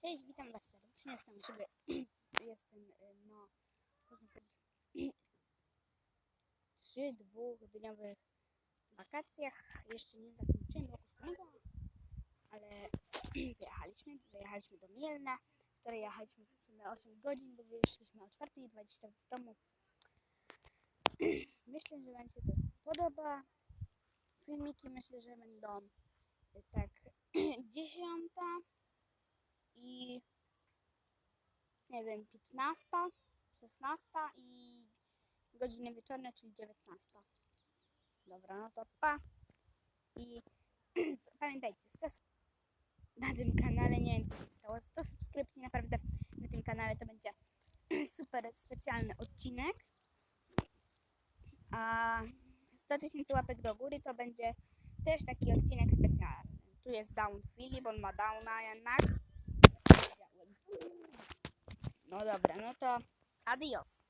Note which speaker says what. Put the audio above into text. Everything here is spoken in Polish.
Speaker 1: Cześć, witam Was serdecznie. Jestem u siebie. Jestem y, na można powiedzieć, trzy dwudniowych wakacjach. Jeszcze nie zakończyłem roku szkolnego, ale wyjechaliśmy. Wyjechaliśmy do Mielna. Wczoraj jechaliśmy w sumie 8 godzin, bo wyszliśmy o 4.20 z domu. Myślę, że Wam się to spodoba. Filmiki myślę, że będą y, tak 10 i nie wiem, 15, 16 i godziny wieczorne, czyli 19. Dobra, no to pa. I pamiętajcie, 100 na tym kanale, nie wiem co się stało, 100 subskrypcji naprawdę na tym kanale to będzie super specjalny odcinek. A 100 tysięcy łapek do góry to będzie też taki odcinek specjalny. Tu jest Down Filip, on ma Downa jednak. No dobra, no to adios.